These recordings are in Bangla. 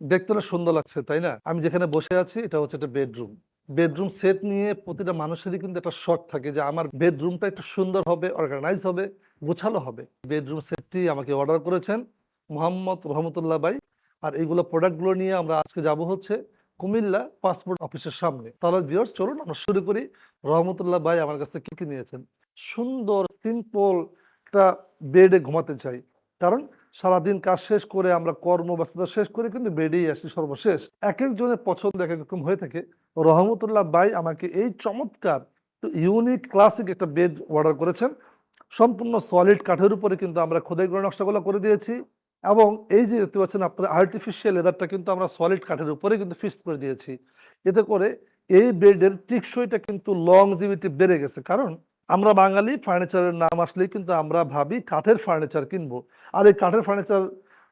দেখতে না সুন্দর লাগছে, তাই না? আমি যেখানে বসে আছি, এটা হচ্ছে একটা বেডরুম বেডরুম সেট নিয়ে প্রতিটা মানুষেরই কিন্তু একটা শখ থাকে যে আমার বেডরুমটা একটু সুন্দর হবে অর্গানাইজ হবে, গোছালো হবে। বেডরুম সেটটি আমাকে অর্ডার করেছেন মোহাম্মদ রহমতুল্লাহ ভাই। আর এইগুলো প্রোডাক্টগুলো নিয়ে আমরা আজকে যাব হচ্ছে কুমিল্লা পাসপোর্ট অফিসের সামনে। তাহলে ভিউয়ার্স চলুন আমরা শুরু করি। রহমতুল্লাহ ভাই আমার কাছ থেকে কী কি নিয়েছেন? সুন্দর সিম্পল একটা বেডে ঘুমাতে চাই। কারণ সারাদিন কাজ শেষ করে আমরা কর্মব্যস্ততা শেষ করে কিন্তু বেডেই আসি সর্বশেষ। এক একজনের পছন্দ এক এক রকম হয়ে থাকে। রহমতুল্লাহ ভাই আমাকে এই চমৎকার ইউনিক ক্লাসিক একটা বেড অর্ডার করেছেন। সম্পূর্ণ সলিড কাঠের উপরে কিন্তু আমরা খোদাই করে নকশাগুলো করে দিয়েছি এবং এই যে দেখতে পাচ্ছেন আপনার আর্টিফিশিয়াল লেদারটা কিন্তু আমরা সলিড কাঠের উপরে কিন্তু ফিক্স করে দিয়েছি। এতে করে এই বেডের টিকসইটা কিন্তু লং লংজিভিটি বেড়ে গেছে। কারণ আমরা বাঙালি ফার্নিচারের নাম আসলেই কিন্তু আমরা ভাবি কাঠের ফার্নিচার কিনবো। আর এই কাঠের ফার্নিচার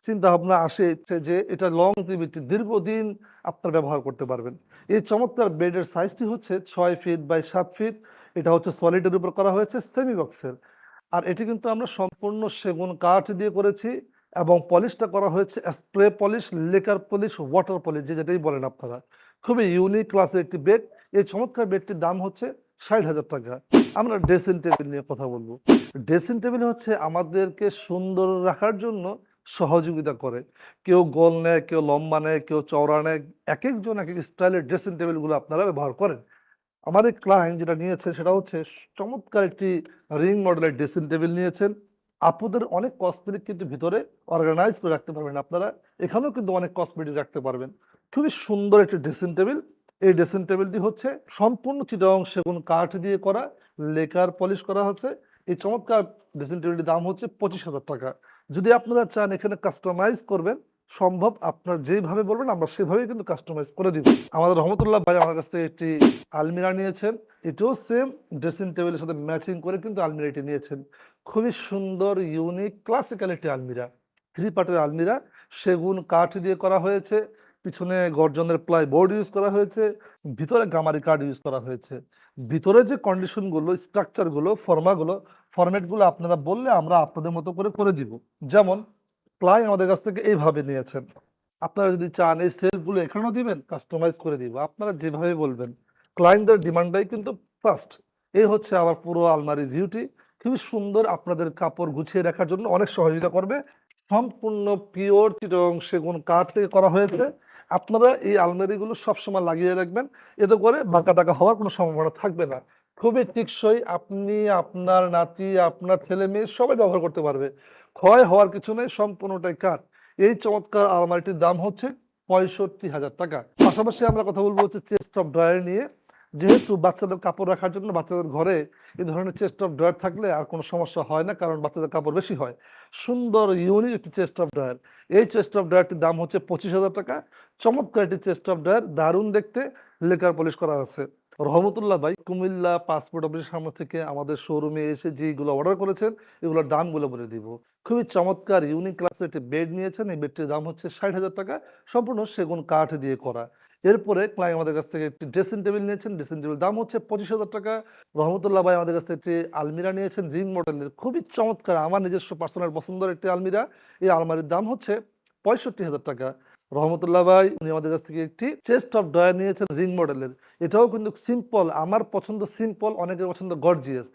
চিন্তা ভাবনা আসে যে এটা লংজিভিটি দীর্ঘদিন আপনার ব্যবহার করতে পারবেন। এই চমৎকার বেডের সাইজটি হচ্ছে ছয় ফিট বাই সাত ফিট এটা হচ্ছে সলিডের উপর করা হয়েছে সেমি বক্সের আর এটি কিন্তু আমরা সম্পূর্ণ সেগুন কাঠ দিয়ে করেছি এবং পলিশটা করা হয়েছে spray polish lacquer polish water polish যে যেটাই বলেন আপনারা। খুবই ইউনিক ক্লাসের একটি বেড এই চমৎকার বেডটির দাম হচ্ছে ষাট হাজার টাকা। আমরা ড্রেসিং টেবিল নিয়ে কথা বলব। ড্রেসিং টেবিল হচ্ছে আমাদেরকে সুন্দর রাখার জন্য সহযোগিতা করে। কেউ গোল নেয়, কেউ লম্বা নেয়, কেউ চওড়া নেয় এক একজন এক এক স্টাইলের ড্রেসিং টেবিলগুলো আপনারা ব্যবহার করেন। আমার এই ক্লায়েন্ট যেটা নিয়েছেন সেটা হচ্ছে চমৎকার একটি রিং মডেলের ড্রেসিং টেবিল নিয়েছেন। আপুদের অনেক কসমেটিক কিন্তু ভিতরে অর্গানাইজ করে রাখতে পারবেন আপনারা। এখানেও কিন্তু অনেক কসমেটিক রাখতে পারবেন। খুবই সুন্দর একটি ড্রেসিং টেবিল এই ড্রেসিং টেবিলটি হচ্ছে সম্পূর্ণ চিটং সেগুন কাঠ দিয়ে করা, লেকার পলিশ করা হচ্ছে এই চমৎকার ড্রেসিং টেবিলটির দাম হচ্ছে পঁচিশ হাজার টাকা। যদি আপনারা চান এখানে কাস্টমাইজ করবেন, সম্ভব আপনার যেভাবে বলবেন, আমরা সেভাবেই কিন্তু কাস্টমাইজ করে দিব। আমাদের রহমতুল্লাহ ভাই আমার কাছ থেকে একটি আলমিরা নিয়েছেন। এটাও সেম ড্রেসিং টেবিলের সাথে ম্যাচিং করে কিন্তু আলমিরাটি নিয়েছেন। খুবই সুন্দর ইউনিক ক্লাসিক্যাল একটি আলমিরা। থ্রি পার্টের আলমিরা। সেগুন কাঠ দিয়ে করা হয়েছে। পিছনে গর্জনের প্লাই বোর্ড ইউজ করা হয়েছে, ভিতরে গামারি কার্ড ইউজ করা হয়েছে। ভিতরে যে কন্ডিশনগুলো স্ট্রাকচারগুলো ফর্মাগুলো ফরম্যাটগুলো আপনারা বললে আমরা আপনাদের মতো করে করে দিব। যেমন, প্লাই আমাদের কাছ থেকে এইভাবে নিয়েছেন। আপনারা যদি চান এই সেলফগুলো এখানেও দিবেন কাস্টমাইজ করে দিব। আপনারা যেভাবে বলবেন ক্লায়েন্টদের ডিমান্ডটাই কিন্তু ফার্স্ট এই হচ্ছে আমার পুরো আলমারি ভিউটি খুবই সুন্দর আপনাদের কাপড় গুছিয়ে রাখার জন্য অনেক সহযোগিতা করবে। সম্পূর্ণ পিওর চিটং সেগুন কাঠ থেকে করা হয়েছে। আপনারা এই আলমারিগুলো সবসময় লাগিয়ে রাখবেন। এতে করে বাঁকা টাকা হওয়ার কোনো সম্ভাবনা থাকবে না। খুবই টিকসই আপনি, আপনার নাতি, আপনার ছেলে মেয়ে সবাই ব্যবহার করতে পারবে। ক্ষয় হওয়ার কিছু নেই, সম্পূর্ণটাই কাঠ। এই চমৎকার আলমারিটির দাম হচ্ছে পঁয়ষট্টি হাজার টাকা। পাশাপাশি আমরা কথা বলব হচ্ছে চেস্ট অফ ড্রয়ার নিয়ে। যেহেতু বাচ্চাদের কাপড় রাখার জন্য বাচ্চাদের ঘরে এই ধরনের চেস্ট অফ ড্রয়ার থাকলে আর কোনো সমস্যা হয় না, কারণ বাচ্চাদের কাপড় বেশি হয়। সুন্দর ইউনিক একটি চেস্ট অফ ড্রয়ার এই চেস্ট অফ ড্রয়ারটির দাম হচ্ছে পঁচিশ হাজার টাকা। চমৎকার একটি চেস্ট অফ ড্রয়ার দারুণ দেখতে, লেকার পলিশ করা আছে। রহমতুল্লাহ ভাই, কুমিল্লা পাসপোর্ট অফিসের সামনে থেকে আমাদের শোরুমে এসে যেগুলো অর্ডার করেছেন, এগুলোর দামগুলো বলে দিব। খুবই চমৎকার ইউনিক ক্লাসের একটি বেড নিয়েছেন। এই বেডটির দাম হচ্ছে ষাট হাজার টাকা। সম্পূর্ণ সেগুন কাঠ দিয়ে করা। এরপরে ক্লায়েন্ট আমাদের কাছ থেকে একটি ড্রেসিং টেবিল নিয়েছেন। ড্রেসিং টেবিল দাম হচ্ছে পঁচিশ হাজার টাকা। রহমতুল্লাহ ভাই আমাদের কাছ থেকে একটি আলমিরা নিয়েছেন রিং মডেলের খুবই চমৎকার, আমার নিজস্ব পার্সোনাল পছন্দের একটি আলমিরা। এই আলমারির দাম হচ্ছে পঁয়ষট্টি হাজার টাকা। রহমতুল্লাহ ভাই, উনি আমাদের কাছ থেকে একটি চেস্ট অফ ড্রয়ার নিয়েছেন রিং মডেলের এটাও কিন্তু সিম্পল আমার পছন্দ সিম্পল অনেকের পছন্দ গর্জিয়াস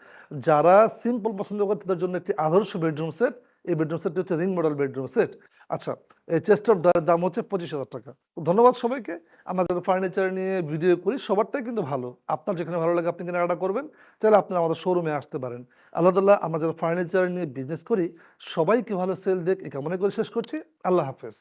যারা সিম্পল পছন্দ করে, তাদের জন্য একটি আদর্শ বেডরুম সেট এই বেডরুম সেটটি হচ্ছে রিং মডেল বেডরুম সেট আচ্ছা এই চেস্ট অফ ড্রয়ারের দাম হচ্ছে পঁচিশ হাজার টাকা। ধন্যবাদ সবাইকে। আমরা যারা ফার্নিচার নিয়ে ভিডিও করি, সবারটাই কিন্তু ভালো। আপনার যেখানে ভালো লাগে আপনি কেনাকাটা করবেন, চাইলে আপনি আমাদের শোরুমে আসতে পারেন। আল্লাহ তাল্লাহ আমরা যারা ফার্নিচার নিয়ে বিজনেস করি, সবাইকে ভালো সেল দেখ এটা মনে করে শেষ করছি। আল্লাহ হাফেজ।